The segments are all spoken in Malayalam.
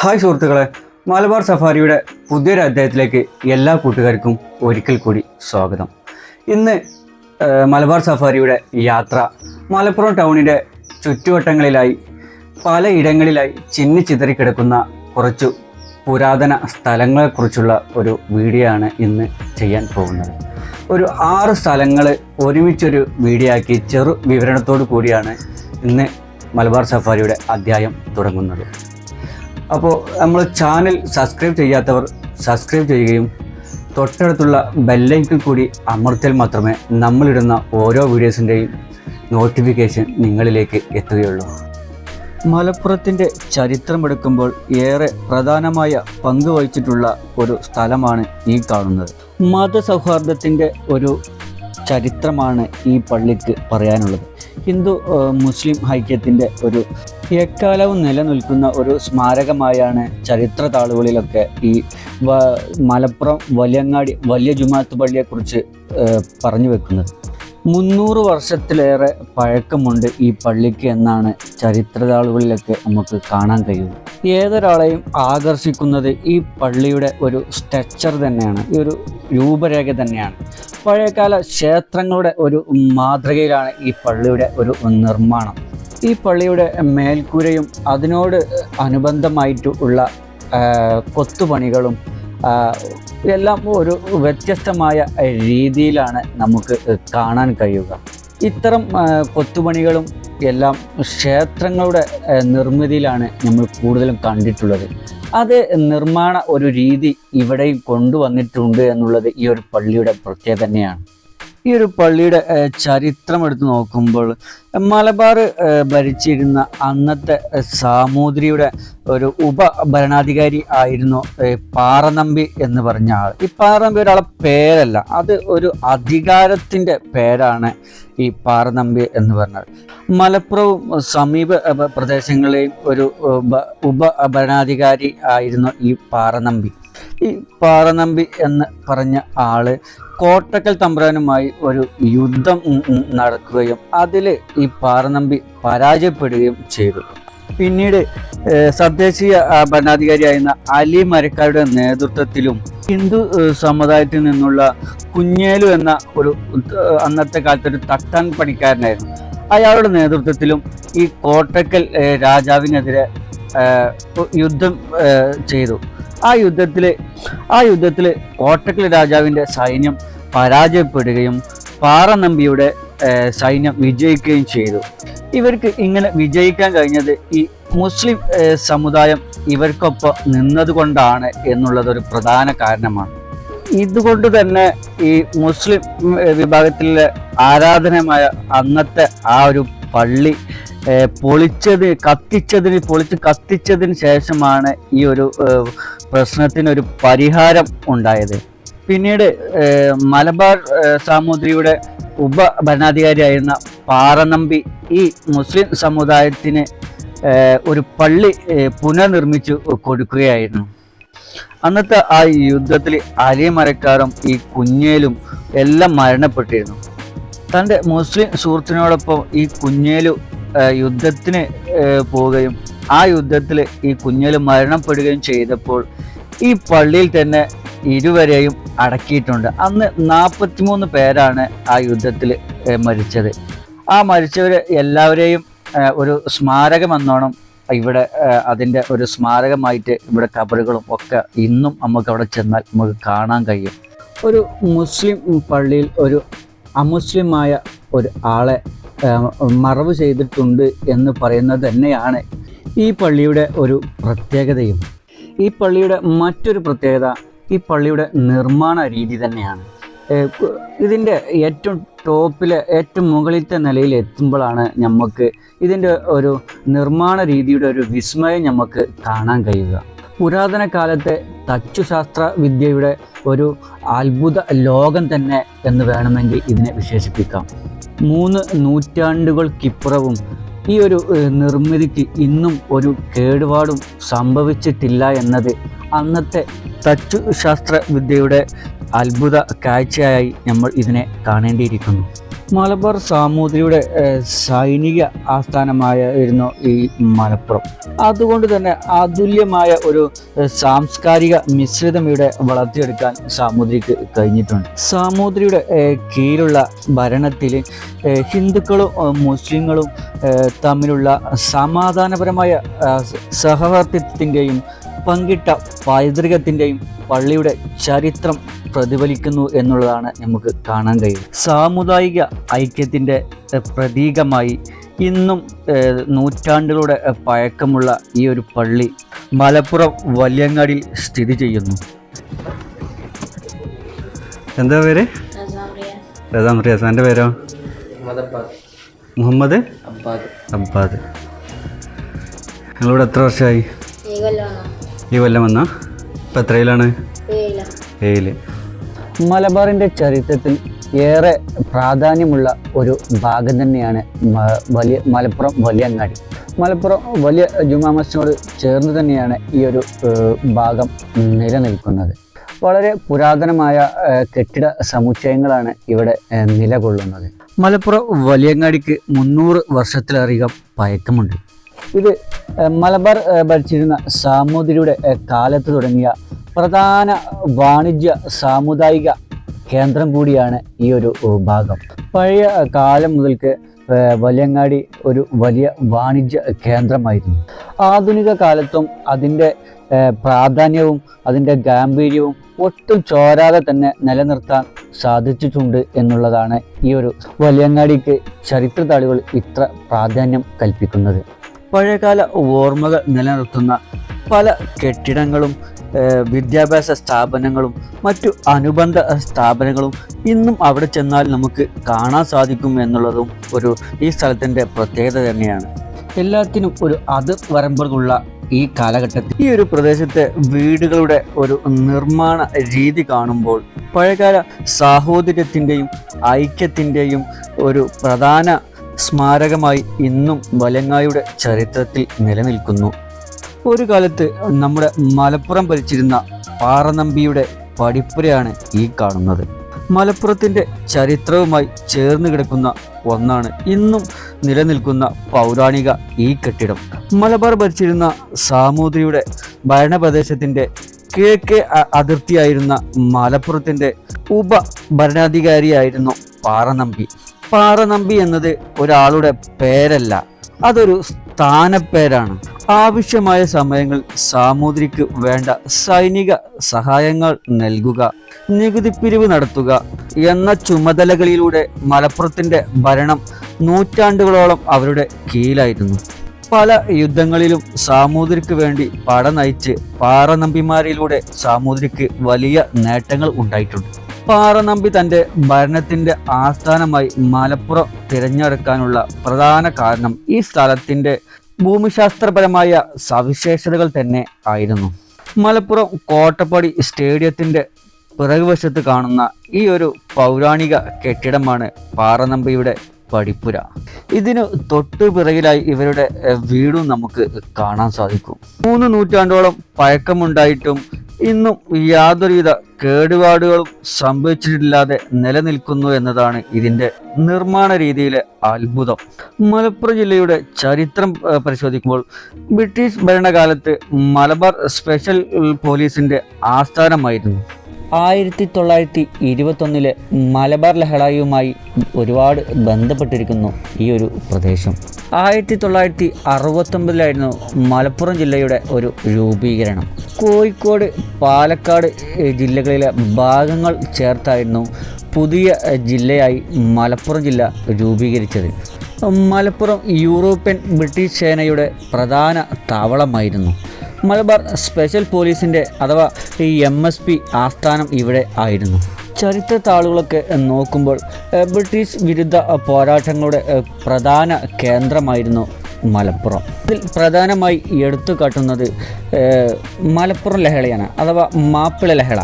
ഹായ് സുഹൃത്തുക്കളെ. മലബാർ സഫാരിയുടെ പുതിയൊരു അധ്യായത്തിലേക്ക് എല്ലാ കൂട്ടുകാർക്കും ഒരിക്കൽ കൂടി സ്വാഗതം. ഇന്ന് മലബാർ സഫാരിയുടെ യാത്ര മലപ്പുറം ടൗണിന്റെ ചുറ്റുവട്ടങ്ങളിലായി പലയിടങ്ങളിലായി ചിന്നി ചിതറിക്കിടക്കുന്ന കുറച്ചു പുരാതന സ്ഥലങ്ങളെക്കുറിച്ചുള്ള ഒരു വീഡിയോ ആണ് ഇന്ന് ചെയ്യാൻ പോകുന്നത്. ഒരു ആറ് സ്ഥലങ്ങൾ ഒരുമിച്ചൊരു വീഡിയോ ആക്കി ചെറു വിവരണത്തോടു കൂടിയാണ് ഇന്ന് മലബാർ സഫാരിയുടെ അധ്യായം തുടങ്ങുന്നത്. അപ്പോൾ നമ്മൾ ചാനൽ സബ്സ്ക്രൈബ് ചെയ്യാത്തവർ സബ്സ്ക്രൈബ് ചെയ്യുകയും തൊട്ടടുത്തുള്ള ബെല്ലൈക്കൺ കൂടി അമർത്തിയാൽ മാത്രമേ നമ്മളിടുന്ന ഓരോ വീഡിയോസിന്റെയും നോട്ടിഫിക്കേഷൻ നിങ്ങളിലേക്ക് എത്തുകയുള്ളൂ. മലപ്പുറത്തിന്റെ ചരിത്രമെടുക്കുമ്പോൾ ഏറെ പ്രധാനമായ പങ്ക് വഹിച്ചിട്ടുള്ള ഒരു സ്ഥലമാണ് ഈ കാണുന്നത്. മതസൗഹാർദ്ദത്തിന്റെ ഒരു ചരിത്രമാണ് ഈ പള്ളിക്ക് പറയാനുള്ളത്. ഹിന്ദു മുസ്ലിം ഐക്യത്തിന്റെ ഒരു എക്കാലവും നിലനിൽക്കുന്ന ഒരു സ്മാരകമായാണ് ചരിത്ര താളുകളിലൊക്കെ ഈ മലപ്പുറം വലിയങ്ങാടി വലിയ ജുമാത്ത് പള്ളിയെക്കുറിച്ച് പറഞ്ഞു വെക്കുന്നത്. മുന്നൂറ് വർഷത്തിലേറെ പഴക്കമുണ്ട് ഈ പള്ളിക്ക് എന്നാണ് ചരിത്രതാളുകളിലൊക്കെ നമുക്ക് കാണാൻ കഴിയുന്നത്. ഏതൊരാളെയും ആകർഷിക്കുന്നത് ഈ പള്ളിയുടെ ഒരു സ്ട്രക്ചർ തന്നെയാണ് ഈ ഒരു രൂപരേഖ തന്നെയാണ്. പഴയകാല ക്ഷേത്രങ്ങളുടെ ഒരു മാതൃകയിലാണ് ഈ പള്ളിയുടെ ഒരു നിർമ്മാണം. ഈ പള്ളിയുടെ മേൽക്കൂരയും അതിനോട് അനുബന്ധമായിട്ട് ഉള്ള കൊത്തുപണികളും എല്ലാം ഒരു വ്യത്യസ്തമായ രീതിയിലാണ് നമുക്ക് കാണാൻ കഴിയുക. ഇത്തരം കൊത്തുപണികളും എല്ലാം ക്ഷേത്രങ്ങളുടെ നിർമ്മിതിയിലാണ് നമ്മൾ കൂടുതലും കണ്ടിട്ടുള്ളത്. അത് നിർമ്മാണ ഒരു രീതി ഇവിടെയും കൊണ്ടുവന്നിട്ടുണ്ട് എന്നുള്ളത് ഈ ഒരു പള്ളിയുടെ പ്രത്യേകത തന്നെയാണ്. ഈ ഒരു പള്ളിയുടെ ചരിത്രം എടുത്ത് നോക്കുമ്പോൾ മലബാർ ഭരിച്ചിരുന്ന അന്നത്തെ സാമൂതിരിയുടെ ഒരു ഉപഭരണാധികാരി ആയിരുന്നു പാറനമ്പി എന്ന് പറഞ്ഞ ആൾ. ഈ പാറനമ്പി ഒരാളെ പേരല്ല അത് ഒരു അധികാരത്തിന്റെ പേരാണ് ഈ പാറനമ്പി എന്ന് പറഞ്ഞത്. മലപ്പുറവും സമീപ പ്രദേശങ്ങളെയും ഒരു ഉപഭരണാധികാരി ഉപ ഭരണാധികാരി ആയിരുന്നു ഈ പാറനമ്പി. ഈ പാറനമ്പി എന്ന് പറഞ്ഞ ആൾ കോട്ടക്കൽ തമ്പ്രാനുമായി ഒരു യുദ്ധം നടക്കുകയും അതിൽ ഈ പാറനമ്പി പരാജയപ്പെടുകയും ചെയ്തു. പിന്നീട് സദ്ദേശീയ ഭരണാധികാരിയായിരുന്ന അലി മരക്കാരുടെ നേതൃത്വത്തിലും ഹിന്ദു സമുദായത്തിൽ നിന്നുള്ള കുഞ്ഞേലു എന്ന ഒരു അന്നത്തെ കാലത്ത് ഒരു തട്ടാൻ പണിക്കാരനായിരുന്നു. അയാളുടെ നേതൃത്വത്തിലും ഈ കോട്ടക്കൽ രാജാവിനെതിരെ യുദ്ധം ചെയ്തു. ആ യുദ്ധത്തിൽ ആ യുദ്ധത്തിൽ കോട്ടക്കൽ രാജാവിന്റെ സൈന്യം പരാജയപ്പെടുകയും പാറനമ്പിയുടെ സൈന്യം വിജയിക്കുകയും ചെയ്തു. ഇവർക്ക് ഇങ്ങനെ വിജയിക്കാൻ കഴിഞ്ഞത് ഈ മുസ്ലിം സമുദായം ഇവർക്കൊപ്പം നിന്നതുകൊണ്ടാണ് എന്നുള്ളത് ഒരു പ്രധാന കാരണമാണ്. ഇതുകൊണ്ട് തന്നെ ഈ മുസ്ലിം വിഭാഗത്തിലെ ആരാധനമായ അന്നത്തെ ആ ഒരു പള്ളി പൊളിച്ചത് കത്തിച്ചതിന് പൊളിച്ച് കത്തിച്ചതിന് ശേഷമാണ് ഈ ഒരു പ്രശ്നത്തിനൊരു പരിഹാരം ഉണ്ടായത്. പിന്നീട് മലബാർ സാമൂതിരിയുടെ ഉപ ഭരണാധികാരിയായിരുന്ന പാറനമ്പി ഈ മുസ്ലിം സമുദായത്തിന് ഒരു പള്ളി പുനർനിർമ്മിച്ചു കൊടുക്കുകയായിരുന്നു. അന്നത്തെ ആ യുദ്ധത്തിൽ അലിമരക്കാരും ഈ കുഞ്ഞേലും എല്ലാം മരണപ്പെട്ടിരുന്നു. തന്റെ മുസ്ലിം സുഹൃത്തിനോടൊപ്പം ഈ കുഞ്ഞേലു യുദ്ധത്തിന് പോവുകയും ആ യുദ്ധത്തിൽ ഈ കുഞ്ഞൽ മരണപ്പെടുകയും ചെയ്തപ്പോൾ ഈ പള്ളിയിൽ തന്നെ ഇരുവരെയും അടക്കിയിട്ടുണ്ട്. അന്ന് നാൽപ്പത്തിമൂന്ന് പേരാണ് ആ യുദ്ധത്തിൽ മരിച്ചത്. ആ മരിച്ചവർ എല്ലാവരെയും ഒരു സ്മാരകം എന്നോണം ഇവിടെ അതിന്റെ ഒരു സ്മാരകമായിട്ട് ഇവിടെ കബറുകളും ഒക്കെ ഇന്നും നമുക്ക് അവിടെ ചെന്നാൽ നമുക്ക് കാണാൻ കഴിയും. ഒരു മുസ്ലിം പള്ളിയിൽ ഒരു അമുസ്ലിമായ ഒരു ആളെ മറവ് ചെയ്തിട്ടുണ്ട് എന്ന് പറയുന്നത് തന്നെയാണ് ഈ പള്ളിയുടെ ഒരു പ്രത്യേകതയും. ഈ പള്ളിയുടെ മറ്റൊരു പ്രത്യേകത ഈ പള്ളിയുടെ നിർമ്മാണ രീതി തന്നെയാണ്. ഇതിന്റെ ഏറ്റവും ടോപ്പിലെ ഏറ്റവും മുകളിലത്തെ നിലയിൽ എത്തുമ്പോഴാണ് നമുക്ക് ഇതിന്റെ ഒരു നിർമ്മാണ രീതിയുടെ ഒരു വിസ്മയം നമുക്ക് കാണാൻ കഴിയുക. പുരാതന കാലത്തെ തച്ചുശാസ്ത്ര വിദ്യയുടെ ഒരു അത്ഭുത ലോകം തന്നെ എന്ന് വേണമെങ്കിൽ ഇതിനെ വിശേഷിപ്പിക്കാം. മൂന്ന് നൂറ്റാണ്ടുകൾക്കിപ്പുറവും ഈ ഒരു നിർമ്മിതിക്ക് ഇന്നും ഒരു കേടുപാടും സംഭവിച്ചിട്ടില്ല എന്നത് അന്നത്തെ തച്ചു ശാസ്ത്ര വിദ്യയുടെ അത്ഭുത കാഴ്ചയായി നമ്മൾ ഇതിനെ കാണേണ്ടിയിരിക്കുന്നു. മലബാർ സാമൂതിരിയുടെ സൈനിക ആസ്ഥാനമായിരുന്നു ഈ മലപ്പുറം. അതുകൊണ്ട് തന്നെ അതുല്യമായ ഒരു സാംസ്കാരിക മിശ്രിതം ഇവിടെ വളർത്തിയെടുക്കാൻ സാമൂതിരിക്ക് കഴിഞ്ഞിട്ടുണ്ട്. സാമൂതിരിയുടെ കീഴിലുള്ള ഭരണത്തിൽ ഹിന്ദുക്കളും മുസ്ലിങ്ങളും തമ്മിലുള്ള സമാധാനപരമായ സഹവർത്തിത്വത്തിന്റെയും പങ്കിട്ട പൈതൃകത്തിന്റെയും പള്ളിയുടെ ചരിത്രം പ്രതിഫലിക്കുന്നു എന്നുള്ളതാണ് നമുക്ക് കാണാൻ കഴിയും സാമുദായിക ഐക്യത്തിന്റെ പ്രതീകമായി ഇന്നും നൂറ്റാണ്ടുകളുടെ പഴക്കമുള്ള ഈ ഒരു പള്ളി മലപ്പുറം വല്യങ്ങാടിൽ സ്ഥിതി ചെയ്യുന്നു. എന്താ പേര്? റിയാസ് എന്റെ പേരോ? മുഹമ്മദ് അബ്ബാദ് നിങ്ങളിവിടെ എത്ര വർഷമായി? ഈ കൊല്ലം വന്ന? ഇപ്പം എത്രയിലാണ്? ഏഴിൽ. മലബാറിന്റെ ചരിത്രത്തിൽ ഏറെ പ്രാധാന്യമുള്ള ഒരു ഭാഗം തന്നെയാണ് വലിയ മലപ്പുറം വലിയങ്ങാടി മലപ്പുറം വലിയ ജുമാ മസ്ജിദിനോട് ചേർന്ന് തന്നെയാണ് ഈ ഒരു ഭാഗം നിലനിൽക്കുന്നത്. വളരെ പുരാതനമായ കെട്ടിട സമുച്ചയങ്ങളാണ് ഇവിടെ നിലകൊള്ളുന്നത്. മലപ്പുറം വലിയങ്ങാടിക്ക് മുന്നൂറ് വർഷത്തിലധികം പഴക്കമുണ്ട്. ഇത് മലബാർ ഭരിച്ചിരുന്ന സാമൂതിരിയുടെ കാലത്ത് തുടങ്ങിയ പ്രധാന വാണിജ്യ സാമുദായിക കേന്ദ്രം കൂടിയാണ് ഈ ഒരു ഭാഗം. പഴയ കാലം മുതൽക്ക് വലിയങ്ങാടി ഒരു വലിയ വാണിജ്യ കേന്ദ്രമായിരുന്നു. ആധുനിക കാലത്തും അതിന്റെ പ്രാധാന്യവും അതിന്റെ ഗാംഭീര്യവും ഒട്ടും ചോരാതെ തന്നെ നിലനിർത്താൻ സാധിച്ചിട്ടുണ്ട് എന്നുള്ളതാണ് ഈ ഒരു വലിയങ്ങാടിക്ക് ചരിത്ര താളുകൾ ഇത്ര പ്രാധാന്യം കൽപ്പിക്കുന്നത്. പഴയകാല ഓർമ്മകൾ നിലനിർത്തുന്ന പല കെട്ടിടങ്ങളും വിദ്യാഭ്യാസ സ്ഥാപനങ്ങളും മറ്റു അനുബന്ധ സ്ഥാപനങ്ങളും ഇന്നും അവിടെ ചെന്നാൽ നമുക്ക് കാണാൻ സാധിക്കും എന്നുള്ളതും ഒരു ഈ സ്ഥലത്തിന്റെ പ്രത്യേകത തന്നെയാണ്. എല്ലാത്തിനും ഒരു അത് വരമ്പുകളുള്ള ഈ കാലഘട്ടത്തിൽ ഈ ഒരു പ്രദേശത്തെ വീടുകളുടെ ഒരു നിർമ്മാണ രീതി കാണുമ്പോൾ പഴയകാല സാഹോദര്യത്തിന്റെയും ഐക്യത്തിന്റെയും ഒരു പ്രധാന സ്മാരകമായി ഇന്നും വലങ്ങായുടെ ചരിത്രത്തിൽ നിലനിൽക്കുന്നു. ഒരു കാലത്ത് നമ്മുടെ മലപ്പുറം ഭരിച്ചിരുന്ന പാറനമ്പിയുടെ പടിപ്പുരയാണ് ഈ കാണുന്നത്. മലപ്പുറത്തിന്റെ ചരിത്രവുമായി ചേർന്ന് കിടക്കുന്ന ഒന്നാണ് ഇന്നും നിലനിൽക്കുന്ന പൗരാണിക ഈ കെട്ടിടം. മലബാർ ഭരിച്ചിരുന്ന സാമൂതിരിയുടെ ഭരണപ്രദേശത്തിന്റെ കിഴക്കേ അതിർത്തിയായിരുന്ന മലപ്പുറത്തിന്റെ ഉപ ഭരണാധികാരിയായിരുന്നു പാറനമ്പി. പാറനമ്പി എന്നത് ഒരാളുടെ പേരല്ല അതൊരു സ്ഥാനപ്പേരാണ്. ആവശ്യമായ സമയങ്ങൾ സാമൂതിരിക്ക് വേണ്ട സൈനിക സഹായങ്ങൾ നൽകുക നികുതി പിരിവ് നടത്തുക എന്ന ചുമതലകളിലൂടെ മലപ്പുറത്തിന്റെ ഭരണം നൂറ്റാണ്ടുകളോളം അവരുടെ കീഴിലായിരുന്നു. പല യുദ്ധങ്ങളിലും സാമൂതിരിക്ക് വേണ്ടി പട നയിച്ച് പാറ നമ്പിമാരിലൂടെ സാമൂതിരിക്ക് വലിയ നേട്ടങ്ങൾ ഉണ്ടായിട്ടുണ്ട്. പാറനമ്പി തന്റെ ഭരണത്തിന്റെ ആസ്ഥാനമായി മലപ്പുറം തിരഞ്ഞെടുക്കാനുള്ള പ്രധാന കാരണം ഈ സ്ഥലത്തിന്റെ ഭൂമിശാസ്ത്രപരമായ സവിശേഷതകൾ തന്നെ ആയിരുന്നു. മലപ്പുറം കോട്ടപ്പടി സ്റ്റേഡിയത്തിന്റെ പിറകുവശത്ത് കാണുന്ന ഈ ഒരു പൗരാണിക കെട്ടിടമാണ് പാറനമ്പിയുടെ പടിപ്പുര. ഇതിന് തൊട്ടു പിറകിലായി ഇവരുടെ വീടും നമുക്ക് കാണാൻ സാധിക്കും. മൂന്ന് നൂറ്റാണ്ടോളം പഴക്കമുണ്ടായിട്ടും ഇന്നും യാതൊരുവിധ കേടുപാടുകളും സംഭവിച്ചിട്ടില്ലാതെ നിലനിൽക്കുന്നു എന്നതാണ് ഇതിന്റെ നിർമ്മാണ രീതിയിലെ അത്ഭുതം. മലപ്പുറം ജില്ലയുടെ ചരിത്രം പരിശോധിക്കുമ്പോൾ ബ്രിട്ടീഷ് ഭരണകാലത്ത് മലബാർ സ്പെഷ്യൽ പോലീസിന്റെ ആസ്ഥാനമായിരുന്നു. ആയിരത്തി തൊള്ളായിരത്തി ഇരുപത്തൊന്നിലെ മലബാർ ലഹളയുമായി ഒരുപാട് ബന്ധപ്പെട്ടിരിക്കുന്നു ഈ ഒരു പ്രദേശം. ആയിരത്തി തൊള്ളായിരത്തി അറുപത്തൊമ്പതിലായിരുന്നു മലപ്പുറം ജില്ലയുടെ ഒരു രൂപീകരണം. കോഴിക്കോട് പാലക്കാട് ജില്ലകളിലെ ഭാഗങ്ങൾ ചേർത്തായിരുന്നു പുതിയ ജില്ലയായി മലപ്പുറം ജില്ല രൂപീകരിച്ചത്. മലപ്പുറം യൂറോപ്യൻ ബ്രിട്ടീഷ് സേനയുടെ പ്രധാന താവളമായിരുന്നു. മലബാർ സ്പെഷ്യൽ പോലീസിന്റെ അഥവാ ഈ എം എസ് പി ആസ്ഥാനം ഇവിടെ ആയിരുന്നു. ചരിത്ര താളുകളൊക്കെ നോക്കുമ്പോൾ ബ്രിട്ടീഷ് വിരുദ്ധ പോരാട്ടങ്ങളുടെ പ്രധാന കേന്ദ്രമായിരുന്നു മലപ്പുറം. ഇതിൽ പ്രധാനമായി എടുത്തു കാട്ടുന്നത് മലപ്പുറം ലഹളയാണ് അഥവാ മാപ്പിള ലഹള.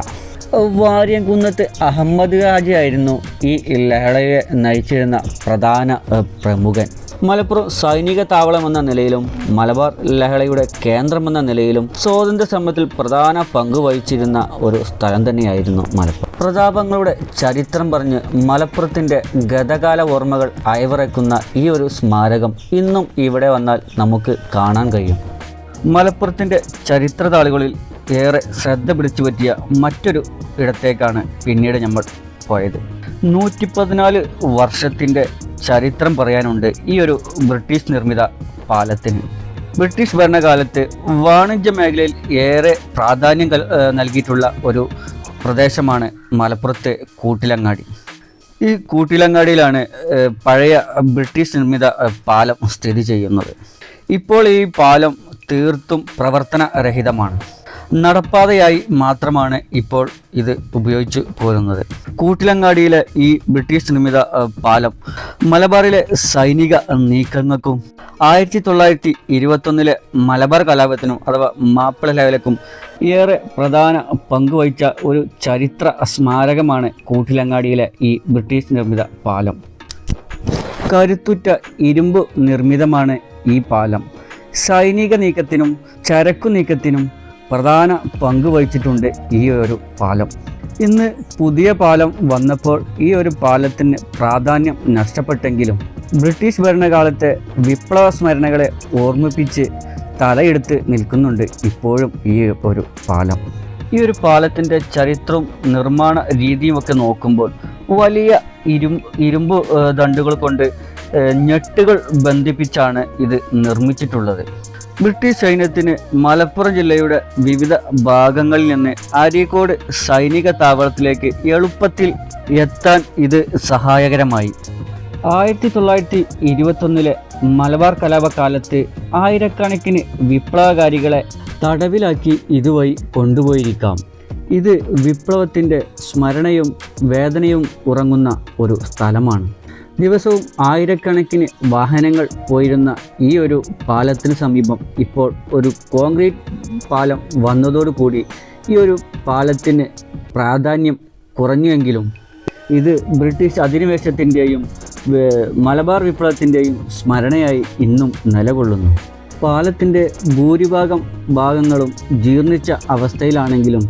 വാര്യംകുന്നത്ത് അഹമ്മദ് ഹാജി ആയിരുന്നു ഈ ലഹളയെ നയിച്ചിരുന്ന പ്രധാന പ്രമുഖൻ. മലപ്പുറം സൈനിക താവളം എന്ന നിലയിലും മലബാർ ലഹളയുടെ കേന്ദ്രമെന്ന നിലയിലും സ്വാതന്ത്ര്യ സമരത്തിൽ പ്രധാന പങ്ക് വഹിച്ചിരുന്ന ഒരു സ്ഥലം തന്നെയായിരുന്നു മലപ്പുറം. പ്രതാപങ്ങളുടെ ചരിത്രം പറഞ്ഞ് മലപ്പുറത്തിന്റെ ഗതകാല ഓർമ്മകൾ അയവിറക്കുന്ന ഈ ഒരു സ്മാരകം ഇന്നും ഇവിടെ വന്നാൽ നമുക്ക് കാണാൻ കഴിയും. മലപ്പുറത്തിന്റെ ചരിത്രതാളുകളിൽ ഏറെ ശ്രദ്ധ പിടിച്ചു പറ്റിയ മറ്റൊരു ഇടത്തേക്കാണ് പിന്നീട് നമ്മൾ പോയത്. നൂറ്റി പതിനാല് വർഷത്തിന്റെ ചരിത്രം പറയാനുണ്ട് ഈ ഒരു ബ്രിട്ടീഷ് നിർമ്മിത പാലത്തിന്. ബ്രിട്ടീഷ് ഭരണകാലത്ത് വാണിജ്യ മേഖലയിൽ ഏറെ പ്രാധാന്യം നൽകിയിട്ടുള്ള ഒരു പ്രദേശമാണ് മലപ്പുറത്തെ കൂട്ടിലങ്ങാടി. ഈ കൂട്ടിലങ്ങാടിയിലാണ് പഴയ ബ്രിട്ടീഷ് നിർമ്മിത പാലം സ്ഥിതി ചെയ്യുന്നത്. ഇപ്പോൾ ഈ പാലം തീർത്തും പ്രവർത്തനരഹിതമാണ്. നടപ്പാതയായി മാത്രമാണ് ഇപ്പോൾ ഇത് ഉപയോഗിച്ചു പോരുന്നത്. കൂട്ടിലങ്ങാടിയിലെ ഈ ബ്രിട്ടീഷ് നിർമ്മിത പാലം മലബാറിലെ സൈനിക നീക്കങ്ങൾക്കും ആയിരത്തി തൊള്ളായിരത്തി ഇരുപത്തൊന്നിലെ മലബാർ കലാപത്തിനും അഥവാ മാപ്പിള ലേവലക്കും ഏറെ പ്രധാന പങ്കുവഹിച്ച ഒരു ചരിത്ര സ്മാരകമാണ് കൂട്ടിലങ്ങാടിയിലെ ഈ ബ്രിട്ടീഷ് നിർമ്മിത പാലം. കരുത്തുറ്റ ഇരുമ്പ് നിർമ്മിതമാണ് ഈ പാലം. സൈനിക നീക്കത്തിനും ചരക്കു നീക്കത്തിനും പ്രധാന പങ്ക് വഹിച്ചിട്ടുണ്ട് ഈ ഒരു പാലം. ഇന്ന് പുതിയ പാലം വന്നപ്പോൾ ഈ ഒരു പാലത്തിന് പ്രാധാന്യം നഷ്ടപ്പെട്ടെങ്കിലും ബ്രിട്ടീഷ് ഭരണകാലത്തെ വിപ്ലവ സ്മരണകളെ ഓർമ്മിപ്പിച്ച് തലയെടുത്ത് നിൽക്കുന്നുണ്ട് ഇപ്പോഴും ഈ ഒരു പാലം. ഈ ഒരു പാലത്തിന്റെ ചരിത്രവും നിർമ്മാണ രീതിയുമൊക്കെ നോക്കുമ്പോൾ വലിയ ഇരു ഇരുമ്പ് ദണ്ടുകൾ കൊണ്ട് ഞെട്ടുകൾ ബന്ധിപ്പിച്ചാണ് ഇത് നിർമ്മിച്ചിട്ടുള്ളത്. ബ്രിട്ടീഷ് സൈന്യത്തിന് മലപ്പുറം ജില്ലയുടെ വിവിധ ഭാഗങ്ങളിൽ നിന്ന് അരീക്കോട് സൈനിക താവളത്തിലേക്ക് എളുപ്പത്തിൽ എത്താൻ ഇത് സഹായകരമായി. ആയിരത്തി തൊള്ളായിരത്തി ഇരുപത്തൊന്നിലെ മലബാർ കലാപകാലത്ത് ആയിരക്കണക്കിന് വിപ്ലവകാരികളെ തടവിലാക്കി ഇതുവഴി കൊണ്ടുപോയിരിക്കാം. ഇത് വിപ്ലവത്തിന്റെ സ്മരണയും വേദനയും ഉറങ്ങുന്ന ഒരു സ്ഥലമാണ്. ദിവസവും ആയിരക്കണക്കിന് വാഹനങ്ങൾ പോയിരുന്ന ഈ ഒരു പാലത്തിന് സമീപം ഇപ്പോൾ ഒരു കോൺക്രീറ്റ് പാലം വന്നതോടുകൂടി ഈ ഒരു പാലത്തിന് പ്രാധാന്യം കുറഞ്ഞുവെങ്കിലും ഇത് ബ്രിട്ടീഷ് അധിനിവേശത്തിന്റെയും മലബാർ വിപ്ലവത്തിന്റെയും സ്മരണയായി ഇന്നും നിലകൊള്ളുന്നു. പാലത്തിന്റെ ഭൂരിഭാഗം ഭാഗങ്ങളും ജീർണിച്ച അവസ്ഥയിലാണെങ്കിലും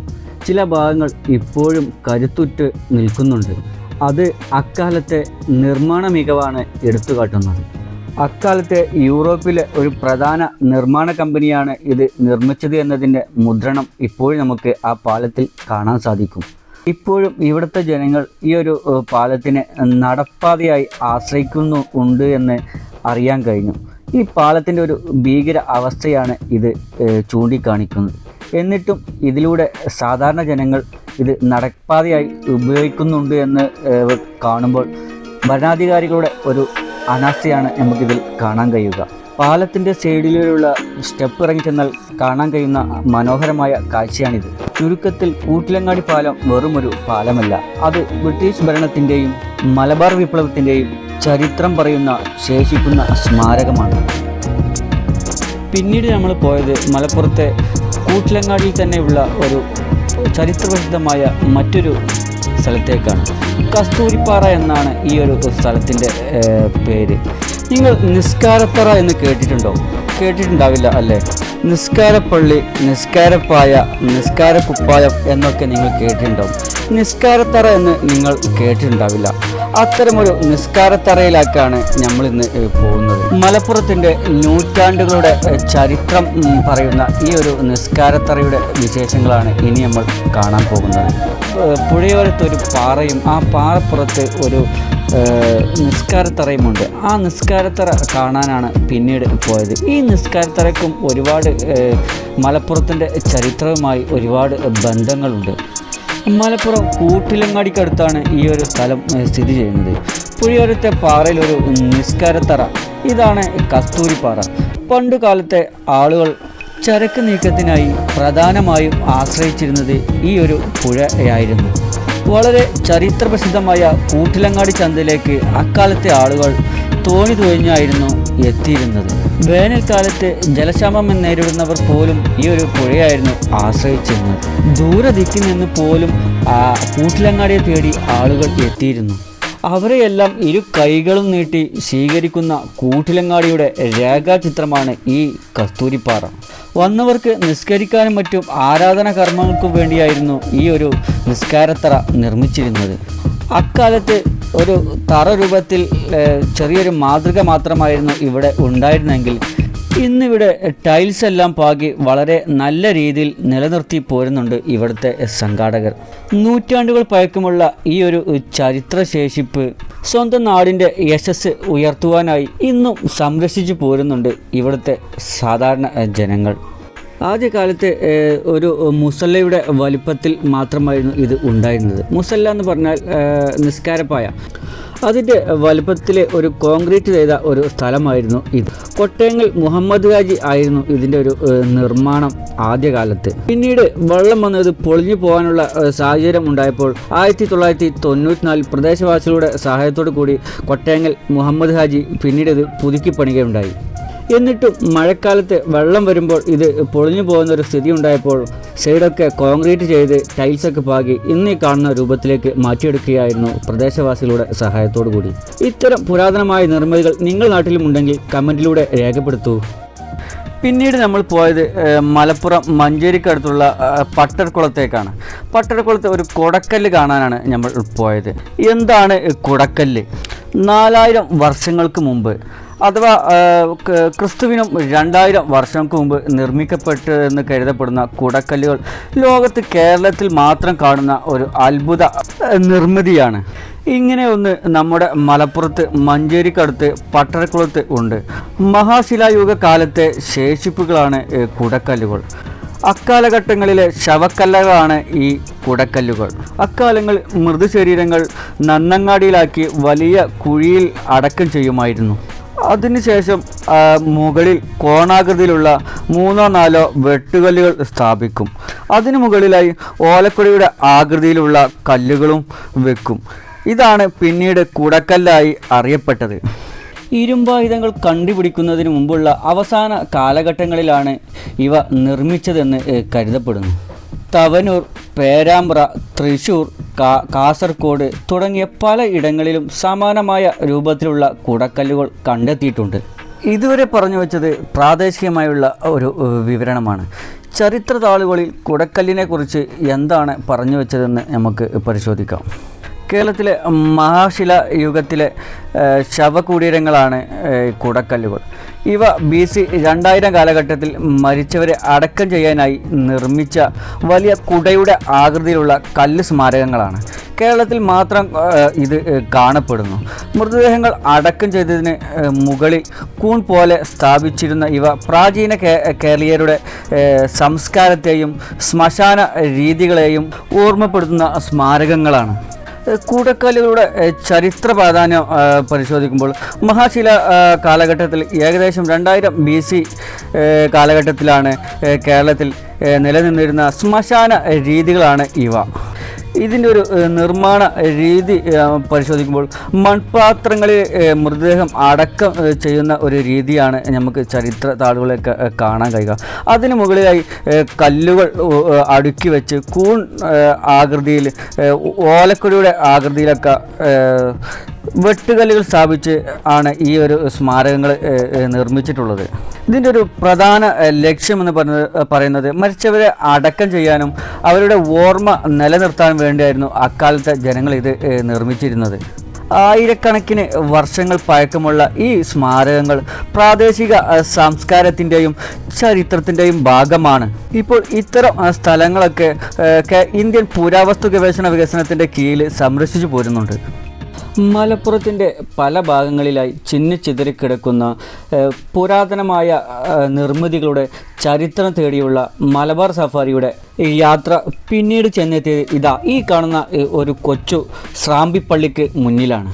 ചില ഭാഗങ്ങൾ ഇപ്പോഴും കരുത്തുറ്റ് നിൽക്കുന്നുണ്ട്. അത് അക്കാലത്തെ നിർമ്മാണ മികവാണ് എടുത്തു കാട്ടുന്നത് അക്കാലത്തെ യൂറോപ്പിലെ ഒരു പ്രധാന നിർമ്മാണ കമ്പനിയാണ് ഇത് നിർമ്മിച്ചത് എന്നതിന്റെ മുദ്രണം ഇപ്പോഴും നമുക്ക് ആ പാലത്തിൽ കാണാൻ സാധിക്കും. ഇപ്പോഴും ഇവിടുത്തെ ജനങ്ങൾ ഈ ഒരു പാലത്തിനെ നടപ്പാതയായി ആശ്രയിക്കുന്നു ഉണ്ട് എന്ന് അറിയാൻ കഴിഞ്ഞു. ഈ പാലത്തിന്റെ ഒരു ഭീകര അവസ്ഥയാണ് ഇത് ചൂണ്ടിക്കാണിക്കുന്നത്. എന്നിട്ടും ഇതിലൂടെ സാധാരണ ജനങ്ങൾ ഇത് നടപ്പാതയായി ഉപയോഗിക്കുന്നുണ്ട് എന്ന് കാണുമ്പോൾ ഭരണാധികാരികളുടെ ഒരു അനാസ്ഥയാണ് നമുക്കിതിൽ കാണാൻ കഴിയുക. പാലത്തിന്റെ സൈഡിലുള്ള സ്റ്റെപ്പ് ഇറങ്ങി ചെന്നാൽ കാണാൻ കഴിയുന്ന മനോഹരമായ കാഴ്ചയാണിത്. ചുരുക്കത്തിൽ കൂട്ടിലങ്ങാടി പാലം വെറുമൊരു പാലമല്ല. അത് ബ്രിട്ടീഷ് ഭരണത്തിന്റെയും മലബാർ വിപ്ലവത്തിന്റെയും ചരിത്രം പറയുന്ന ശേഷിക്കുന്ന സ്മാരകമാണ്. പിന്നീട് നമ്മൾ പോയത് മലപ്പുറത്തെ കൂട്ടിലങ്ങാടിയിൽ തന്നെയുള്ള ഒരു ചരിത്രപ്രസിദ്ധമായ മറ്റൊരു സ്ഥലത്തേക്കാണ് കസ്തൂരിപ്പാറ എന്നാണ് ഈ ഒരു സ്ഥലത്തിന്റെ പേര്. നിങ്ങൾ നിസ്കാരത്തറ എന്ന് കേട്ടിട്ടുണ്ടോ? കേട്ടിട്ടുണ്ടാവില്ല അല്ലേ? നിസ്കാരപ്പള്ളി നിസ്കാരപ്പായ നിസ്കാരക്കുപ്പായം എന്നൊക്കെ നിങ്ങൾ കേട്ടിട്ടുണ്ടാവും. നിസ്കാരത്തറ എന്ന് നിങ്ങൾ കേട്ടിട്ടുണ്ടാവില്ല. അത്തരമൊരു നിസ്കാരത്തറയിലേക്കാണ് നമ്മൾ ഇന്ന് പോകുന്നത്. മലപ്പുറത്തിന്റെ നൂറ്റാണ്ടുകളുടെ ചരിത്രം പറയുന്ന ഈ ഒരു നിസ്കാരത്തറയുടെ വിശേഷങ്ങളാണ് ഇനി നമ്മൾ കാണാൻ പോകുന്നത്. പുഴയോരത്ത് ഒരു പാറയും ആ പാറപ്പുറത്ത് ഒരു നിസ്കാരത്തറയുമുണ്ട്. ആ നിസ്കാരത്തറ കാണാനാണ് പിന്നീട് പോയത്. ഈ നിസ്കാരത്തറയ്ക്കും ഒരുപാട് മലപ്പുറത്തിന്റെ ചരിത്രവുമായി ഒരുപാട് ബന്ധങ്ങളുണ്ട്. മലപ്പുറം കൂട്ടിലങ്ങാടിക്കടുത്താണ് ഈ ഒരു സ്ഥലം സ്ഥിതി ചെയ്യുന്നത്. പുഴയോരത്തെ ഒരു നിസ്കാരത്തറ. ഇതാണ് കസ്തൂരിപ്പാറ. പണ്ട് കാലത്തെ ആളുകൾ ചരക്ക് നീക്കത്തിനായി പ്രധാനമായും ആശ്രയിച്ചിരുന്നത് ഈ ഒരു പുഴയായിരുന്നു. വളരെ ചരിത്രപ്രസിദ്ധമായ കൂട്ടിലങ്ങാടി ചന്തയിലേക്ക് അക്കാലത്തെ ആളുകൾ തോണി തുഴഞ്ഞായിരുന്നു എത്തിയിരുന്നത്. വേനൽക്കാലത്ത് ജലക്ഷാമം നേരിടുന്നവർ പോലും ഈ ഒരു പുഴയായിരുന്നു ആശ്രയിച്ചിരുന്നത്. ദൂരദിക്കിൽ നിന്ന് പോലും ആ കൂട്ടിലങ്ങാടിയെ തേടി ആളുകൾ എത്തിയിരുന്നു. അവരെയെല്ലാം ഇരു കൈകളും നീട്ടി സ്വീകരിക്കുന്ന കൂട്ടിലങ്ങാടിയുടെ രേഖാചിത്രമാണ് ഈ കസ്തൂരിപ്പാറ. വന്നവർക്ക് നിസ്കരിക്കാനും മറ്റും ആരാധന കർമ്മങ്ങൾക്കും വേണ്ടിയായിരുന്നു ഈ ഒരു നിസ്കാരത്തറ നിർമ്മിച്ചിരുന്നത്. അക്കാലത്ത് ഒരു തറ രൂപത്തിൽ ചെറിയൊരു മാതൃക മാത്രമായിരുന്നു ഇവിടെ ഉണ്ടായിരുന്നെങ്കിൽ ഇന്നിവിടെ ടൈൽസ് എല്ലാം പാകി വളരെ നല്ല രീതിയിൽ നിലനിർത്തി പോരുന്നുണ്ട് ഇവിടുത്തെ സംഘാടകർ. നൂറ്റാണ്ടുകൾ പഴക്കമുള്ള ഈ ഒരു ചരിത്രശേഷിപ്പ് സ്വന്തം നാടിന്റെ യശസ് ഉയർത്തുവാനായി ഇന്നും സംരക്ഷിച്ചു പോരുന്നുണ്ട് ഇവിടുത്തെ സാധാരണ ജനങ്ങൾ. ആദ്യകാലത്ത് ഒരു മുസല്ലയുടെ വലിപ്പത്തിൽ മാത്രമായിരുന്നു ഇത് ഉണ്ടായിരുന്നത്. മുസല്ല എന്ന് പറഞ്ഞാൽ നിസ്കാരപ്പായ. അതിന്റെ വലിപ്പത്തിലെ ഒരു കോൺക്രീറ്റ് ചെയ്ത ഒരു സ്ഥലമായിരുന്നു ഇത്. കൊട്ടയങ്ങൾ മുഹമ്മദ് ഹാജി ആയിരുന്നു ഇതിന്റെ ഒരു നിർമ്മാണം ആദ്യകാലത്ത്. പിന്നീട് വെള്ളം വന്നത് പൊളിഞ്ഞു പോകാനുള്ള സാഹചര്യം ഉണ്ടായപ്പോൾ ആയിരത്തി തൊള്ളായിരത്തി തൊണ്ണൂറ്റിനാലിൽ പ്രദേശവാസികളുടെ സഹായത്തോടു കൂടി കൊട്ടയങ്ങൽ മുഹമ്മദ് ഹാജി പിന്നീട് ഇത് പുതുക്കി പണിയുകയുണ്ടായി എന്നിട്ടും മഴക്കാലത്ത് വെള്ളം വരുമ്പോൾ ഇത് പൊളിഞ്ഞു പോകുന്ന ഒരു സ്ഥിതി ഉണ്ടായപ്പോൾ സൈഡൊക്കെ കോൺക്രീറ്റ് ചെയ്ത് ടൈൽസൊക്കെ പാകി ഇന്ന് കാണുന്ന രൂപത്തിലേക്ക് മാറ്റിയെടുക്കുകയായിരുന്നു പ്രദേശവാസികളുടെ സഹായത്തോടു കൂടി ഇത്തരം പുരാതനമായ നിർമ്മിതികൾ നിങ്ങൾ നാട്ടിലും ഉണ്ടെങ്കിൽ കമന്റിലൂടെ രേഖപ്പെടുത്തൂ. പിന്നീട് നമ്മൾ പോയത് മലപ്പുറം മഞ്ചേരിക്കടുത്തുള്ള പട്ടർക്കുളത്തേക്കാണ് പട്ടർക്കുളത്ത് ഒരു കുടക്കല്ല് കാണാനാണ് നമ്മൾ പോയത്. എന്താണ് കുടക്കല്ല്? നാലായിരം വർഷങ്ങൾക്ക് മുമ്പ് അഥവാ ക്രിസ്തുവിനും രണ്ടായിരം വർഷങ്ങൾക്ക് മുമ്പ് നിർമ്മിക്കപ്പെട്ടു എന്ന് കരുതപ്പെടുന്ന കുടക്കല്ലുകൾ ലോകത്ത് കേരളത്തിൽ മാത്രം കാണുന്ന ഒരു അത്ഭുത നിർമ്മിതിയാണ്. ഇങ്ങനെ ഒന്ന് നമ്മുടെ മലപ്പുറത്ത് മഞ്ചേരിക്കടുത്ത് പട്ടരക്കുളത്ത് ഉണ്ട്. മഹാശിലായുഗ കാലത്തെ ശേഷിപ്പുകളാണ് കുടക്കല്ലുകൾ. അക്കാലഘട്ടങ്ങളിലെ ശവക്കല്ലകളാണ് ഈ കുടക്കല്ലുകൾ. അക്കാലങ്ങൾ മൃദുശരീരങ്ങൾ നന്നങ്ങാടിയിലാക്കി വലിയ കുഴിയിൽ അടക്കം ചെയ്യുമായിരുന്നു. അതിനുശേഷം മുകളിൽ കോണാകൃതിയിലുള്ള മൂന്നോ നാലോ വെട്ടുകല്ലുകൾ സ്ഥാപിക്കും. അതിനു മുകളിലായി ഓലക്കുടയുടെ ആകൃതിയിലുള്ള കല്ലുകളും വെക്കും. ഇതാണ് പിന്നീട് കുടക്കല്ലായി അറിയപ്പെട്ടത്. ഇരുമ്പായുധങ്ങൾ കണ്ടുപിടിക്കുന്നതിന് മുമ്പുള്ള അവസാന കാലഘട്ടങ്ങളിലാണ് ഇവ നിർമ്മിച്ചതെന്ന് കരുതപ്പെടുന്നു. തവനൂർ പേരാമ്പ്ര തൃശൂർ കാസർഗോഡ് തുടങ്ങിയ പല ഇടങ്ങളിലും സമാനമായ രൂപത്തിലുള്ള കുടക്കല്ലുകൾ കണ്ടെത്തിയിട്ടുണ്ട്. ഇതുവരെ പറഞ്ഞു വെച്ചത് പ്രാദേശികമായുള്ള ഒരു വിവരണമാണ്. ചരിത്ര താളുകളിൽ കുടക്കല്ലിനെ കുറിച്ച് എന്താണ് പറഞ്ഞു വെച്ചതെന്ന് നമുക്ക് പരിശോധിക്കാം. കേരളത്തിലെ മഹാശില യുഗത്തിലെ ശവകുടീരങ്ങളാണ് കുടക്കല്ലുകൾ. ഇവ ബി സി രണ്ടായിരം കാലഘട്ടത്തിൽ മരിച്ചവരെ അടക്കം ചെയ്യാനായി നിർമ്മിച്ച വലിയ കുടയുടെ ആകൃതിയിലുള്ള കല്ല് സ്മാരകങ്ങളാണ്. കേരളത്തിൽ മാത്രം ഇത് കാണപ്പെടുന്നു. മൃതദേഹങ്ങൾ അടക്കം ചെയ്തതിന് മുകളിൽ കൂൺ പോലെ സ്ഥാപിച്ചിരുന്ന ഇവ പ്രാചീന കേരളീയരുടെ സംസ്കാരത്തെയും ശ്മശാന രീതികളെയും ഓർമ്മപ്പെടുത്തുന്ന സ്മാരകങ്ങളാണ്. ഏഹ് ചരിത്ര പ്രാധാന്യം പരിശോധിക്കുമ്പോൾ മഹാശില കാലഘട്ടത്തിൽ ഏകദേശം രണ്ടായിരം ബി സി കാലഘട്ടത്തിലാണ് കേരളത്തിൽ നിലനിന്നിരുന്ന ശ്മശാന രീതികളാണ് ഇവ. ഇതിന്റെ ഒരു നിർമ്മാണ രീതി പരിശോധിക്കുമ്പോൾ മൺപാത്രങ്ങളിൽ മൃതദേഹം അടക്കം ചെയ്യുന്ന ഒരു രീതിയാണ് നമുക്ക് ചരിത്ര താളുകളൊക്കെ കാണാൻ കഴിയുക. അതിന് മുകളിലായി കല്ലുകൾ അടുക്കി വെച്ച് കൂൺ ആകൃതിയിൽ ഓലക്കുഴിയുടെ ആകൃതിയിലൊക്കെ വെട്ടുകല്ലുകൾ സ്ഥാപിച്ച് ആണ് ഈ ഒരു സ്മാരകങ്ങൾ നിർമ്മിച്ചിട്ടുള്ളത്. ഇതിന്റെ ഒരു പ്രധാന ലക്ഷ്യമെന്ന് പറയുന്നത് മരിച്ചവരെ അടക്കം ചെയ്യാനും അവരുടെ ഓർമ്മ നിലനിർത്താൻ വേണ്ടിയായിരുന്നു അക്കാലത്തെ ജനങ്ങൾ ഇത് നിർമ്മിച്ചിരുന്നത്. ആയിരക്കണക്കിന് വർഷങ്ങൾ പഴക്കമുള്ള ഈ സ്മാരകങ്ങൾ പ്രാദേശിക സംസ്കാരത്തിന്റെയും ചരിത്രത്തിന്റെയും ഭാഗമാണ്. ഇപ്പോൾ ഇത്തരം സ്ഥലങ്ങളൊക്കെ ഇന്ത്യൻ പുരാവസ്തു ഗവേഷണ വികസനത്തിന്റെ കീഴിൽ സംരക്ഷിച്ചു പോരുന്നുണ്ട്. മലപ്പുറത്തിന്റെ പല ഭാഗങ്ങളിലായി ചിന്നിച്ചിതറിക്കിടക്കുന്ന ചിതറിക്കിടക്കുന്ന പുരാതനമായ നിർമ്മിതികളുടെ ചരിത്രം തേടിയുള്ള മലബാർ സഫാരിയുടെ യാത്ര പിന്നീട് ചെന്നെത്തിയത് ഇതാ ഈ കാണുന്ന ഒരു കൊച്ചു സ്രാമ്പിപ്പള്ളിക്ക് മുന്നിലാണ്.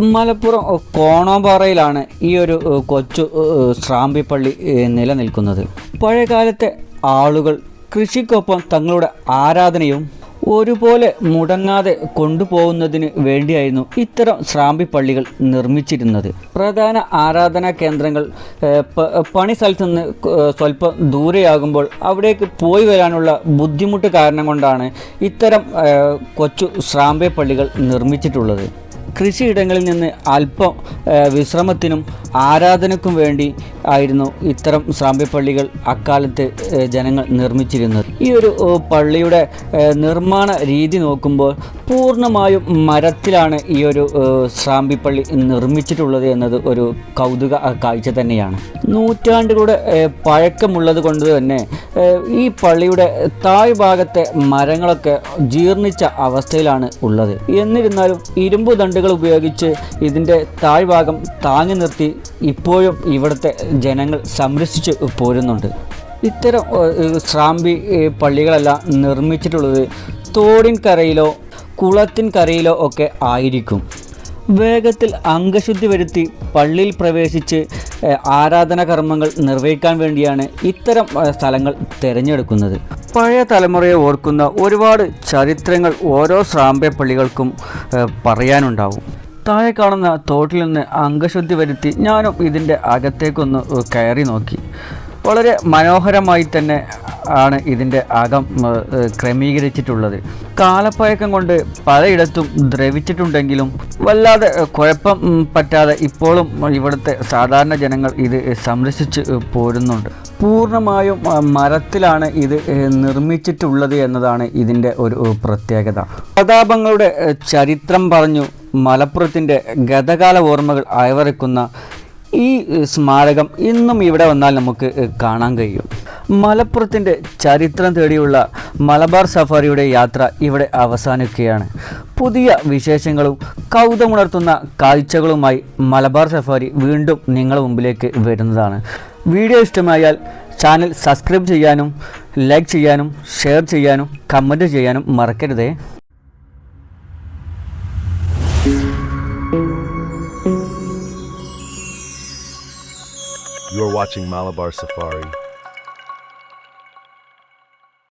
മലപ്പുറം കോണോപാറയിലാണ് ഈ ഒരു കൊച്ചു സ്രാമ്പിപ്പള്ളി നിലനിൽക്കുന്നത്. പഴയകാലത്തെ ആളുകൾ കൃഷിക്കൊപ്പം തങ്ങളുടെ ആരാധനയും ഒരുപോലെ മുടങ്ങാതെ കൊണ്ടുപോകുന്നതിന് വേണ്ടിയായിരുന്നു ഇത്തരം ശ്രാമ്പി പള്ളികൾ നിർമ്മിച്ചിരുന്നത്. പ്രധാന ആരാധനാ കേന്ദ്രങ്ങൾ പണി സ്ഥലത്ത് നിന്ന് സ്വല്പം ദൂരെയാകുമ്പോൾ അവിടേക്ക് പോയി വരാനുള്ള ബുദ്ധിമുട്ട് കാരണം കൊണ്ടാണ് ഇത്തരം കൊച്ചു ശ്രാമ്പി പള്ളികൾ നിർമ്മിച്ചിട്ടുള്ളത്. കൃഷിയിടങ്ങളിൽ നിന്ന് അല്പം വിശ്രമത്തിനും ആരാധനക്കും വേണ്ടി ആയിരുന്നു ഇത്തരം സ്രാമ്പ്യപ്പള്ളികൾ അക്കാലത്ത് ജനങ്ങൾ നിർമ്മിച്ചിരുന്നത്. ഈ ഒരു പള്ളിയുടെ നിർമ്മാണ രീതി നോക്കുമ്പോൾ പൂർണമായും മരത്തിലാണ് ഈ ഒരു സ്രാമ്പിപ്പള്ളി നിർമ്മിച്ചിട്ടുള്ളത് എന്നത് ഒരു കൗതുക കാഴ്ച തന്നെയാണ്. നൂറ്റാണ്ടുകളുടെ പഴക്കമുള്ളത് കൊണ്ട് തന്നെ ഈ പള്ളിയുടെ താഴ്ഭാഗത്തെ മരങ്ങളൊക്കെ ജീർണിച്ച അവസ്ഥയിലാണ് ഉള്ളത്. എന്നിരുന്നാലും ഇരുമ്പ് ദണ്ടുകൾ ഉപയോഗിച്ച് ഇതിന്റെ താഴ്ഭാഗം താങ്ങി നിർത്തി ഇപ്പോഴും ഇവിടുത്തെ ജനങ്ങൾ സംരക്ഷിച്ച് പോരുന്നുണ്ട്. ഇത്തരം സ്രാമ്പി പള്ളികളെല്ലാം നിർമ്മിച്ചിട്ടുള്ളത് തോടിൻ കരയിലോ കുളത്തിൻ കരയിലോ ഒക്കെ ആയിരിക്കും. വേഗത്തിൽ അംഗശുദ്ധി വരുത്തി പള്ളിയിൽ പ്രവേശിച്ച് ആരാധന കർമ്മങ്ങൾ നിർവഹിക്കാൻ വേണ്ടിയാണ് ഇത്തരം സ്ഥലങ്ങൾ തിരഞ്ഞെടുക്കുന്നത്. പഴയ തലമുറയെ ഓർക്കുന്ന ഒരുപാട് ചരിത്രങ്ങൾ ഓരോ ശ്രാമ്പ്യ പള്ളികൾക്കും പറയാനുണ്ടാവും. താഴെ കാണുന്ന തോട്ടിൽ നിന്ന് അംഗശുദ്ധി വരുത്തി ഞാനും ഇതിന്റെ അകത്തേക്കൊന്ന് കയറി നോക്കി. വളരെ മനോഹരമായി തന്നെ ആണ് ഇതിന്റെ അകം ക്രമീകരിച്ചിട്ടുള്ളത്. കാലപ്പഴക്കം കൊണ്ട് പലയിടത്തും ദ്രവിച്ചിട്ടുണ്ടെങ്കിലും വല്ലാതെ കുഴപ്പം പറ്റാതെ ഇപ്പോഴും ഇവിടുത്തെ സാധാരണ ജനങ്ങൾ ഇത് സംരക്ഷിച്ച് പോരുന്നുണ്ട്. പൂർണമായും മരത്തിലാണ് ഇത് നിർമ്മിച്ചിട്ടുള്ളത് എന്നതാണ് ഇതിന്റെ ഒരു പ്രത്യേകത. പ്രതാപങ്ങളുടെ ചരിത്രം പറഞ്ഞു മലപ്പുറത്തിന്റെ ഗതകാല ഓർമ്മകൾ അയവറക്കുന്ന ഈ സ്മാരകം ഇന്നും ഇവിടെ വന്നാൽ നമുക്ക് കാണാൻ കഴിയും. മലപ്പുറത്തിന്റെ ചരിത്രം തേടിയുള്ള മലബാർ സഫാരിയുടെ യാത്ര ഇവിടെ അവസാനിക്കുകയാണ്. പുതിയ വിശേഷങ്ങളും കൗതുകമുണർത്തുന്ന കാഴ്ചകളുമായി മലബാർ സഫാരി വീണ്ടും നിങ്ങളുടെ മുമ്പിലേക്ക് വരുന്നതാണ്. വീഡിയോ ഇഷ്ടമായാൽ ചാനൽ സബ്സ്ക്രൈബ് ചെയ്യാനും ലൈക്ക് ചെയ്യാനും ഷെയർ ചെയ്യാനും കമന്റ് ചെയ്യാനും മറക്കരുതേ. You are watching Malabar Safari.